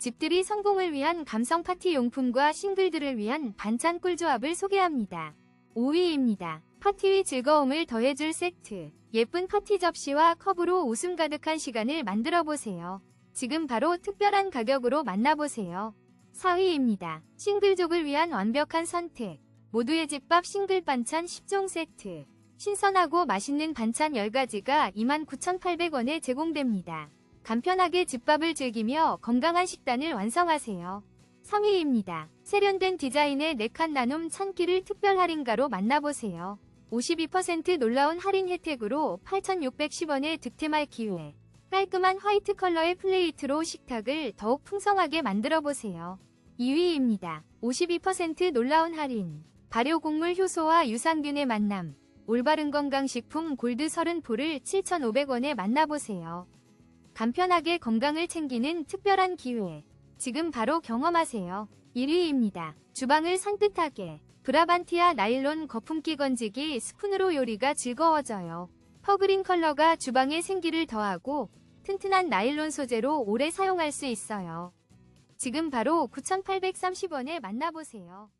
집들이 성공을 위한 감성 파티 용품과 싱글들을 위한 반찬 꿀조합을 소개합니다. 5위입니다. 파티의 즐거움을 더해줄 세트. 예쁜 파티 접시와 컵으로 웃음 가득한 시간을 만들어 보세요. 지금 바로 특별한 가격으로 만나보세요. 4위입니다. 싱글족을 위한 완벽한 선택. 모두의 집밥 싱글 반찬 10종 세트. 신선하고 맛있는 반찬 10가지가 29,800원에 제공됩니다. 간편하게 집밥을 즐기며 건강한 식단을 완성하세요. 3위입니다. 세련된 디자인의 4칸 나눔 찬기를 특별 할인가로 만나보세요. 52% 놀라운 할인 혜택으로 8,610원에 득템할 기회. 깔끔한 화이트 컬러의 플레이트로 식탁을 더욱 풍성하게 만들어 보세요. 2위입니다. 52% 놀라운 할인. 발효곡물 효소와 유산균의 만남. 올바른 건강식품 골드 30포를 7,500원에 만나보세요. 간편하게 건강을 챙기는 특별한 기회. 지금 바로 경험하세요. 1위입니다. 주방을 산뜻하게. 브라반티아 나일론 거품기 건지기 스푼으로 요리가 즐거워져요. 퍼그린 컬러가 주방에 생기를 더하고 튼튼한 나일론 소재로 오래 사용할 수 있어요. 지금 바로 9,830원에 만나보세요.